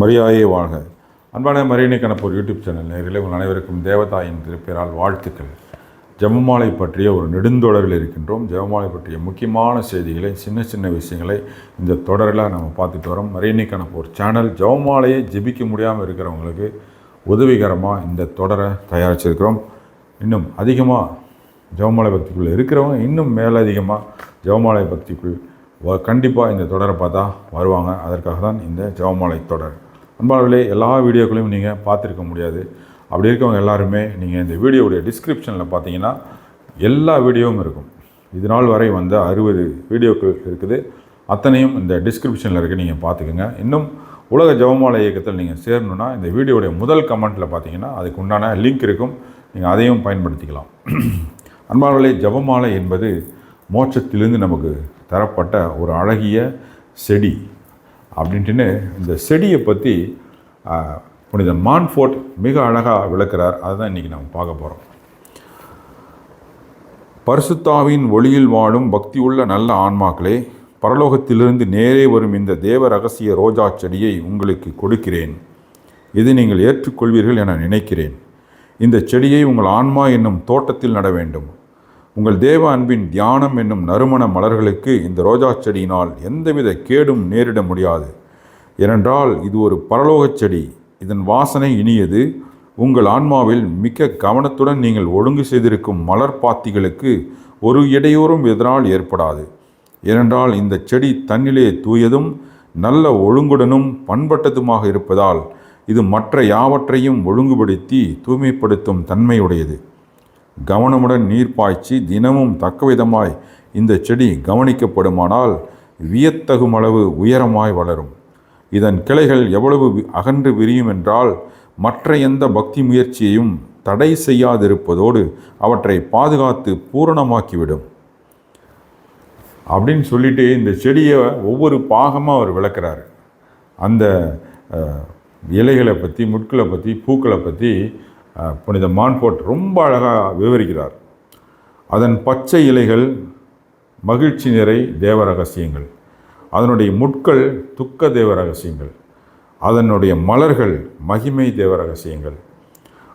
மரியாயே வாழ்க. அன்பான மரியணை கணப்பூர் யூடியூப் சேனல் நேரில் உங்கள் அனைவருக்கும் தேவதாயின் திருப்பெயரால் வாழ்த்துக்கள். ஜெபமாலை பற்றிய ஒரு நெடுந்தொடரில் இருக்கின்றோம். ஜெபமாலை பற்றிய முக்கியமான செய்திகளை சின்ன சின்ன விஷயங்களை இந்த தொடரில் நம்ம பார்த்துட்டு வரோம். மரியணை கணப்பூர் சேனல் ஜெபமாலையை ஜெபிக்க முடியாமல் இருக்கிறவங்களுக்கு உதவிகரமாக இந்த தொடரை தயாரிச்சிருக்கிறோம். இன்னும் அதிகமாக ஜெபமாலை பக்திக்குள்ளே இருக்கிறவங்க இன்னும் மேலதிகமாக ஜெபமாலை பக்திக்குள் வ- கண்டிப்பாக இந்த தொடரை பார்த்தா வருவாங்க. அதற்காக தான் இந்த ஜெபமாலை தொடர். அன்பாளர்களே எல்லா வீடியோக்களையும் நீங்கள் பார்த்துருக்க முடியாது. அப்படி இருக்கவங்க எல்லாருமே நீங்கள் இந்த வீடியோவுடைய டிஸ்கிரிப்ஷனில் பார்த்தீங்கன்னா எல்லா வீடியோவும் இருக்கும். இது நாள் வரை வந்த அறுபது வீடியோக்கள் இருக்குது. அத்தனையும் இந்த டிஸ்கிரிப்ஷனில் இருக்குது நீங்கள் பார்த்துக்கோங்க. இன்னும் உலக ஜவமாலை இயக்கத்தில் நீங்கள் சேரணுன்னா இந்த வீடியோடைய முதல் கமெண்ட்டில் பார்த்தீங்கன்னா அதுக்கு உண்டான லிங்க் இருக்கும். நீங்கள் அதையும் பயன்படுத்திக்கலாம். அன்பாளர்களே ஜெபமாலை என்பது மோட்சத்திலிருந்து நமக்கு தரப்பட்ட ஒரு அழகிய செடி. அப்படின்ட்டுன்னு இந்த செடியை பற்றி புனித மான்ஃபோர்ட் மிக அழகாக விளக்குறார். அதுதான் இன்றைக்கி நம்ம பார்க்க போகிறோம் பரிசுத்தாவின் ஒளியில் வாழும் பக்தி உள்ள நல்ல ஆன்மாக்களே பரலோகத்திலிருந்து நேரே வரும் இந்த தேவ ரகசிய ரோஜா செடியை உங்களுக்கு கொடுக்கிறேன். இதை நீங்கள் ஏற்றுக்கொள்வீர்கள் என நினைக்கிறேன். இந்த செடியை உங்கள் ஆன்மா என்னும் தோட்டத்தில் நட வேண்டும். உங்கள் தேவ அன்பின் தியானம் என்னும் நறுமண மலர்களுக்கு இந்த ரோஜா செடியினால் எந்தவித கேடும் நேரிட முடியாது. ஏனென்றால் இது ஒரு பரலோகச் செடி. இதன் வாசனை இனியது. உங்கள் ஆன்மாவில் மிக்க கவனத்துடன் நீங்கள் ஒழுங்கு செய்திருக்கும் மலர் பாத்திகளுக்கு ஒரு இடையூறும் எதிரால் ஏற்படாது. ஏனென்றால் இந்த செடி தன்னிலே தூயதும் நல்ல ஒழுங்குடனும் பண்பட்டதுமாக இருப்பதால் இது மற்ற யாவற்றையும் ஒழுங்குபடுத்தி தூய்மைப்படுத்தும் தன்மையுடையது. கவனமுடன் நீர் பாய்ச்சி தினமும் தக்கவிதமாய் இந்த செடி கவனிக்கப்படுமானால் வியத்தகும் அளவு உயரமாய் வளரும். இதன் கிளைகள் எவ்வளவு வி- அகன்று விரியும் என்றால் மற்ற எந்த பக்தி முயற்சியையும் தடை செய்யாதிருப்பதோடு அவற்றை பாதுகாத்து பூரணமாக்கிவிடும். அப்படின்னு சொல்லிட்டு இந்த செடியை ஒவ்வொரு பாகமாக அவர் விளக்குறாரு. அந்த இலைகளை பற்றி முட்களை பற்றி பூக்களை பற்றி புனித மான்ஃபோர்ட் ரொம்ப அழகாக விவரிக்கிறார். அதன் பச்சை இலைகள் மகிழ்ச்சி நிறை தேவ ரகசியங்கள். அதனுடைய முட்கள் துக்க தேவ ரகசியங்கள். அதனுடைய மலர்கள் மகிமை தேவ ரகசியங்கள்.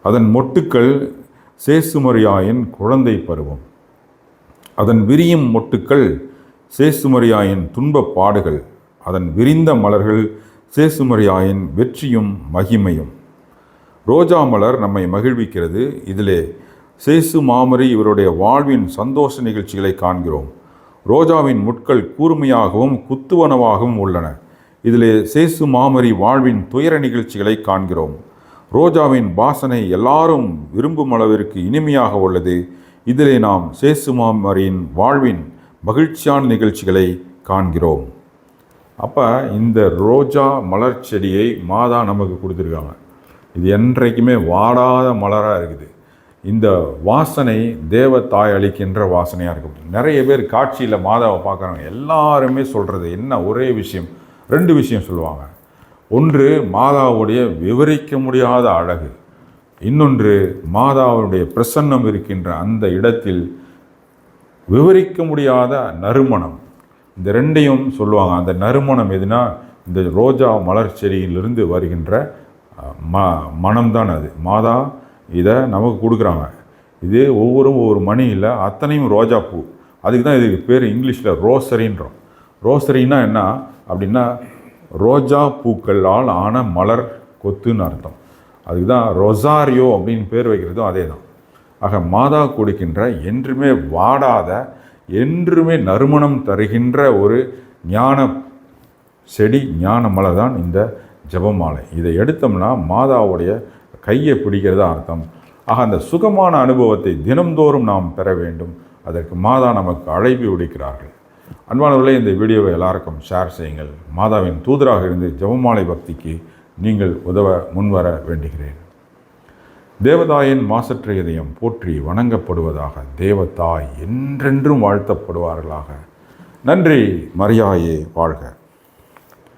அதன் மொட்டுக்கள் சேசுமரியாயின் குழந்தை பருவம். அதன் விரியும் மொட்டுக்கள் சேசுமரியாயின் துன்பப் பாடுகள். அதன் விரிந்த மலர்கள் சேசுமரியாயின் வெற்றியும் மகிமையும். ரோஜா மலர் நம்மை மகிழ்விக்கிறது. இதிலே சேசு மாமரி இவருடைய வாழ்வின் சந்தோஷ நிகழ்ச்சிகளை காண்கிறோம். ரோஜாவின் முட்கள் கூர்மையாகவும் குத்துவனவாகவும் உள்ளன. இதிலே சேசு மாமரி வாழ்வின் துயர நிகழ்ச்சிகளை காண்கிறோம். ரோஜாவின் வாசனை எல்லாரும் விரும்பும் அளவிற்கு இனிமையாக உள்ளது. இதிலே நாம் சேசு மாமரியின் வாழ்வின் மகிழ்ச்சியான நிகழ்ச்சிகளை காண்கிறோம். அப்போ இந்த ரோஜா மலர் செடியை மாதா நமக்கு கொடுத்துருக்காங்க. இது என்றைக்குமே வாடாத மலராக இருக்குது. இந்த வாசனை தேவ தாய் அளிக்கின்ற வாசனையாக இருக்கும் நிறைய பேர் காட்சியில் மாதாவை பார்க்குறாங்க எல்லாருமே சொல்கிறது என்ன ஒரே விஷயம்? ரெண்டு விஷயம் சொல்லுவாங்க. ஒன்று மாதாவுடைய விவரிக்க முடியாத அழகு. இன்னொன்று மாதாவுடைய பிரசன்னம் இருக்கின்ற அந்த இடத்தில் விவரிக்க முடியாத நறுமணம். இந்த ரெண்டையும் சொல்லுவாங்க. அந்த நறுமணம் எதுனா இந்த ரோஜா மலர் செடியிலிருந்து வருகின்ற ம மனம்தான் அது. மாதா இதை நமக்கு கொடுக்குறாங்க. இது ஒவ்வொரு ஒவ்வொரு மணியில் அத்தனையும் ரோஜா பூ. அதுக்கு தான் இதுக்கு பேர் இங்கிலீஷில் ரோசரின்றோம். ரோசரின்னா என்ன? அப்படின்னா ரோஜா பூக்களால் ஆன மலர் கொத்துன்னு அர்த்தம். அதுக்கு தான் ரொசாரியோ அப்படின்னு பேர் வைக்கிறதும் அதே தான். ஆக மாதா கொடுக்கின்ற என்றுமே வாடாத என்றுமே நறுமணம் தருகின்ற ஒரு ஞான செடி ஞான மலர் தான் இந்த ஜெபமாலை. இதை எடுத்தோம்னா மாதாவுடைய கையை பிடிக்கிறதா அர்த்தம். ஆக அந்த சுகமான அனுபவத்தை தினம்தோறும் நாம் பெற வேண்டும். அதற்கு மாதா நமக்கு அழைப்பு விடுக்கிறார்கள். அன்பானவர்களே இந்த வீடியோவை எல்லாருக்கும் ஷேர் செய்யுங்கள். மாதாவின் தூதராக இருந்து ஜெபமாலை பக்திக்கு நீங்கள் உதவ முன்வர வேண்டுகிறேன். தேவதாயின் மாசற்ற இதயம் போற்றி வணங்கப்படுவதாக தேவதாய் என்றென்றும் வாழ்த்தப்படுவார்களாக. நன்றி மரியாயே வாழ்க.